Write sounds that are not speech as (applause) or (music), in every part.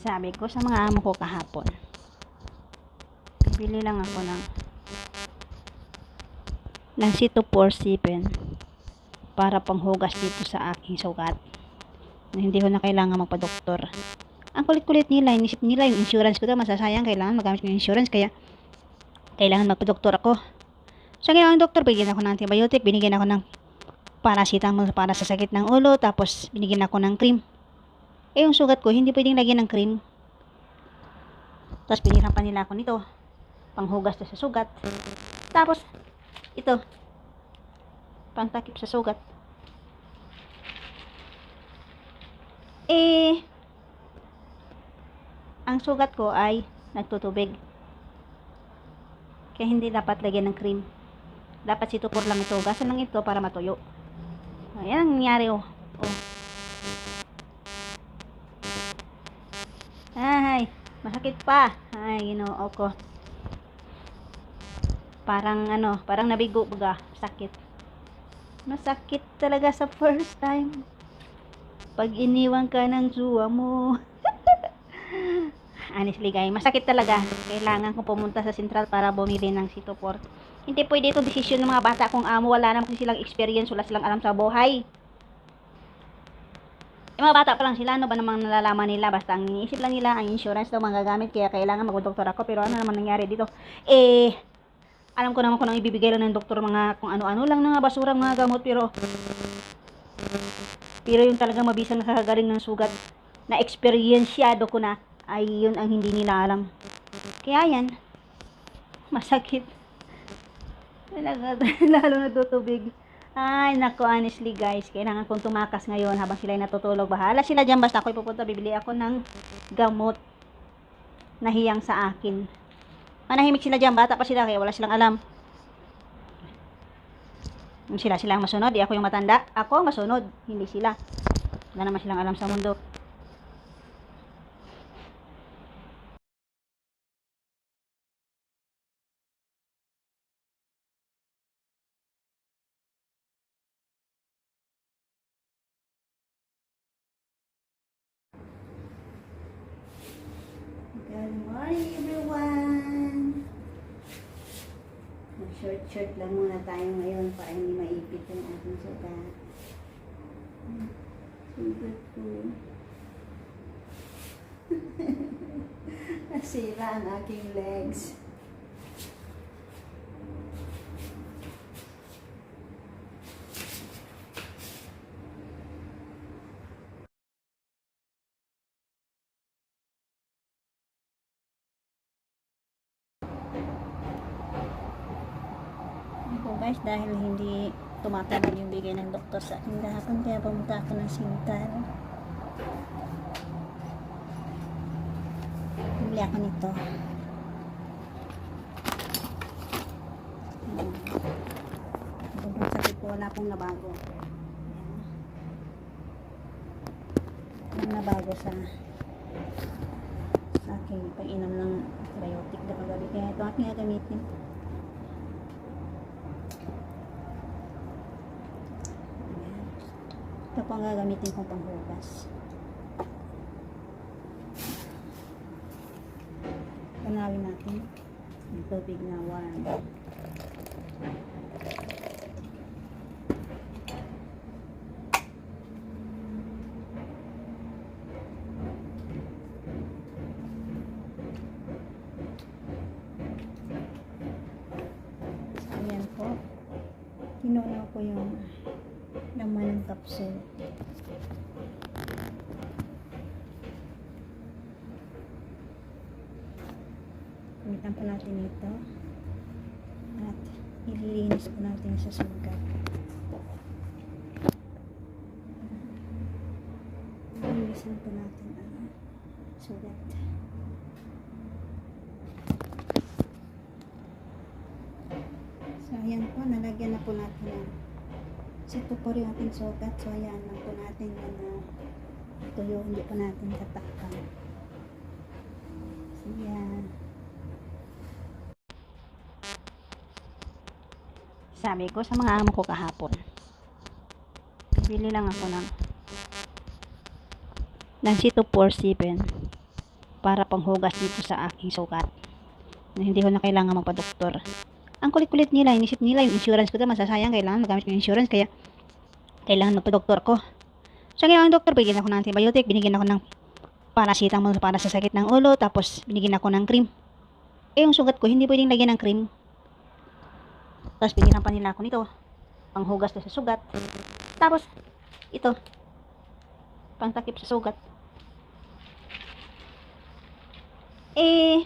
Sabi ko sa mga amo ko kahapon, bili lang ako ng ng C247 para panghugas dito sa aking sugat hindi ko na kailangan magpa-doktor. Ang kulit-kulit nila, inisip nila yung insurance ko daw masasayang, kailangan magamit yung insurance kaya kailangan magpa-doktor ako. Sa ginawa ng doktor, binigyan ako ng antibiotic, binigyan ako ng paracetamol para sa sakit ng ulo, tapos binigyan ako ng cream. Eh, yung sugat ko, hindi pwedeng lagyan ng cream. Tapos, pinirapan nila ako nito. Panghugas na sa sugat. Tapos, ito. Pangtakip sa sugat. Eh, ang sugat ko ay nagtutubig. Kaya hindi dapat lagyan ng cream. Dapat situpor lang ito. Gasan lang ito para matuyo. Ayan ang nangyari oh. oh. Masakit pa. Ay, ginoo ko. Parang ano, parang nabigo baga. Sakit. Masakit talaga sa first time. Pag iniwan ka ng suwa mo. (laughs) Honestly guys, masakit talaga. Kailangan kong pumunta sa sentral para bumili ng Citoport. Hindi pwede ito desisyon ng mga bata kung amo. Wala naman silang experience. Wala silang alam sa buhay. Eh, mga bata pa lang sila, ano ba namang nalalaman nila? Basta ang iniisip lang nila, ang insurance daw magagamit, kaya kailangan mag-doktor ako. Pero ano naman nangyari dito? Eh, alam ko naman kung anong ibibigay lang ng doktor, mga kung ano-ano lang na basurang mga gamot, pero pero yung talagang mabisang nakakagaling ng sugat na eksperyensyado ko na, ay yun ang hindi nila alam. Kaya yan, masakit. (laughs) Lalo na tutubig. Ay, nako, honestly guys, kailangan kong tumakas ngayon habang sila natutulog. Bahala sila dyan, basta ako'y pupunta, bibili ako ng gamot na hiyang sa akin. Manahimik sila dyan, bata pa sila, kaya wala silang alam. Sila sila ang masunod, di ako yung matanda. Ako masunod, hindi sila. Wala naman silang alam sa mundo. Mag-short-short lang muna tayo ngayon para hindi maipit yung ating sugat. Sugat ko. (laughs) Nasira ang aking legs. Ako guys, dahil hindi tumatagal yung bigay ng doktor sa akin kahapon, kaya pumunta ako ng sintal. Bili ako nito. Sakit po, wala pong nabago. Walang nabago sa sa aking pag-inom ng antibiotic na kagabi. Kaya ito aking gagamitin. Ito po ang gagamitin kong panghugas. Panawin natin yung tubig na warm. Ayan po. Kinuha ko yung laman ng capsule. Gamitan po natin ito. At ililinis po natin sa sugat. Linisin po natin ang sugat. So, ayan po. Nalagyan na po natin ang Sito po rin ating sugat. So, ayan lang po natin yan na tuyo. Hindi po natin tatakpan. So, ayan. Sabi ko sa mga amo ko kahapon, bili lang ako ng ng C247 para panghugas dito sa aking sugat. Hindi ko na kailangan magpa-doktor. Ang kulit-kulit nila, inisip nila yung insurance ko na masasayang, kailangan magamit ko yung insurance, kaya kailangan magpa-doktor ko. So, ginawa ng doktor, binigyan ako ng antibiotic, binigyan ako ng paracetamol para sa sakit ng ulo, tapos binigyan ako ng cream. Eh, yung sugat ko, hindi pwedeng lagyan ng cream. Tapos binigyan pa nila ako nito, panghugas na sa sugat. Tapos, ito, pangtakip sa sugat. Eh,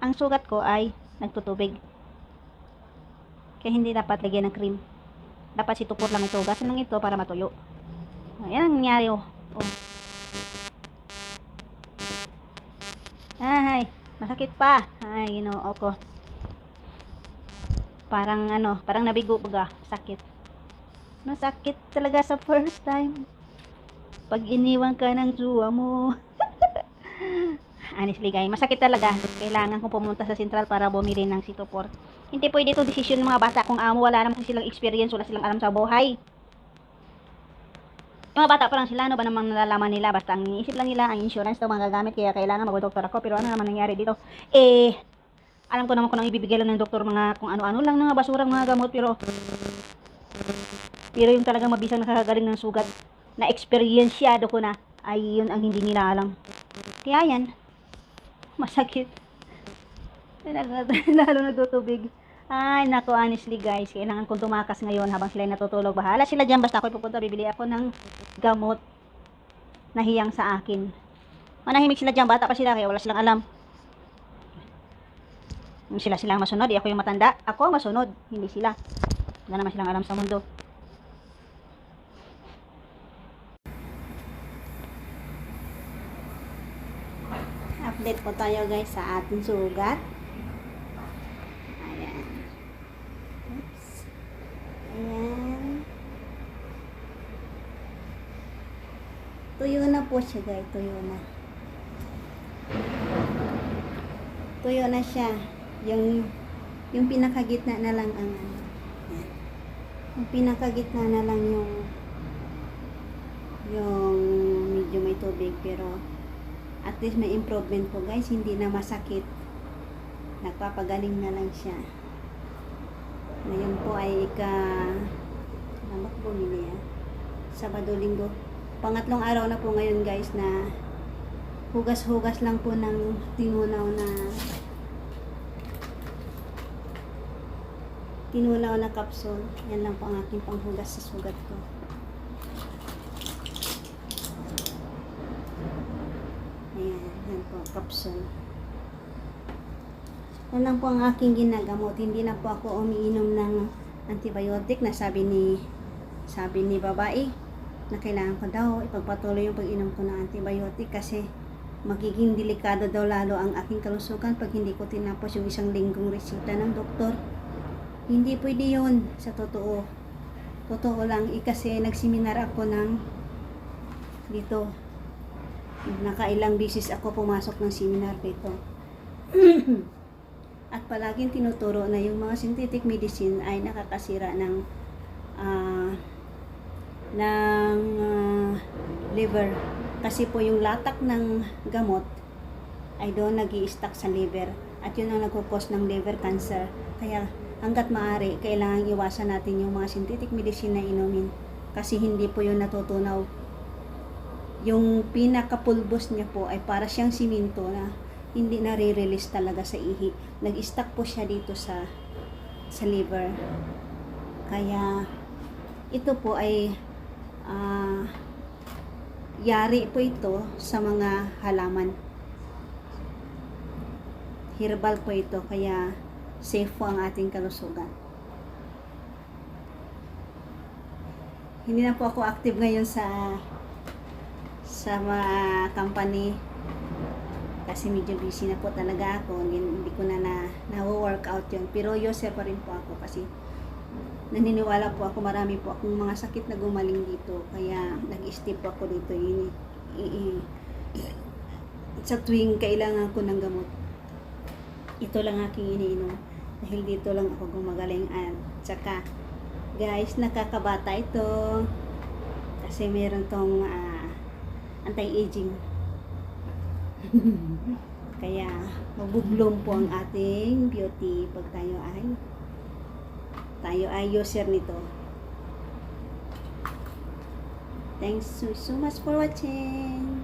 ang sugat ko ay nagtutubig. Kaya hindi dapat lagyan ng cream. Dapat situpot lang ito. Gasan lang ito para matuyo. Ayan ang nangyari oh. oh. Ay, masakit pa. Ay, ginoo ko. Parang ano, parang nabigo baga. Sakit. Masakit talaga sa first time. Pag iniwan ka ng jowa mo. (laughs) Honestly guys, masakit talaga. Kailangan kong pumunta sa sentral para bumili ng Citopor. Hindi pwede ito desisyon ng mga bata kung amo wala naman silang experience, wala silang alam sa buhay. Yung mga bata pa lang sila, ano ba namang nalalaman nila? Basta ang iniisip lang nila, ang insurance daw magagamit, kaya kailangan mag-doktor ako. Pero ano naman nangyari dito? Eh, alam ko naman kung anong ibibigay lang ng doktor, mga kung ano-ano lang, mga basurang mga gamot, pero pero yung talagang mabisang nakakagaling ng sugat, na experienceado ko na, ay yun ang hindi nila alam. Kaya yan, (laughs) masakit. (laughs) Lalo nagtutubig. Ay, nako, honestly guys, kailangan kong tumakas ngayon habang sila natutulog. Bahala sila dyan, basta ako pupunta, bibili ako ng gamot na hiyang sa akin. Manahimik sila dyan, bata pa sila, kaya wala silang alam. Sila silang masunod, eh, ako yung matanda. Ako masunod, hindi sila. Wala naman silang alam sa mundo. Update po tayo guys sa ating sugat. Ayan. Oops. Ayan. Tuyo na po siya guys. Tuyo na. Tuyo na siya. Yung yung pinakagitna na lang ang ano. Yung pinakagitna na lang yung yung medyo may tubig pero at least may improvement po guys hindi na masakit nagpapagaling na lang siya ngayon po ay ika namak bumili ah Sabado linggo pangatlong araw na po ngayon guys na hugas-hugas lang po ng tinunaw na tinunaw na capsule yan lang po ang aking panghugas sa sugat ko Ayan, yan po, capsule. Yan lang po ang aking ginagamot. Hindi na po ako umiinom ng antibiotic na sabi ni sabi ni babae na kailangan ko daw ipagpatuloy yung pag-inom ko ng antibiotic kasi magiging delikado daw lalo ang aking kalusugan pag hindi ko tinapos yung isang linggong resita ng doktor. Hindi pwede yun sa totoo. Totoo lang, eh, kasi nagseminar ako ng dito nakailang bisis ako pumasok ng seminar dito. (clears throat) At palaging tinuturo na yung mga synthetic medicine ay nakakasira ng ah, ng ah, liver. Kasi po yung latak ng gamot ay doon nag stuck sa liver. At yun ang nagkukos ng liver cancer. Kaya hanggat maaari, kailangan iwasan natin yung mga synthetic medicine na inumin. Kasi hindi po yun natutunaw yung pinakapulbos niya po ay para siyang siminto na hindi na release talaga sa ihi. Nag-stuck po siya dito sa sa liver. Kaya ito po ay ah, yari po ito sa mga halaman. Herbal po ito kaya safe po ang ating kalusugan. Hindi na po ako active ngayon sa sa mga company kasi medyo busy na po talaga ako hindi, ko na na na-workout yun pero yourself pa rin po ako kasi naniniwala po ako marami po akong mga sakit na gumaling dito. Kaya nag-step po ako dito ini, i, sa tuwing kailangan ko ng gamot. Ito lang aking iniinom. Dahil dito lang ako gumagaling at saka guys nakakabata ito. Kasi meron tong ah, anti-aging. (laughs) Kaya, magbubloom po ang ating beauty. Pag tayo ay tayo ay user nito. Thanks so, so much for watching.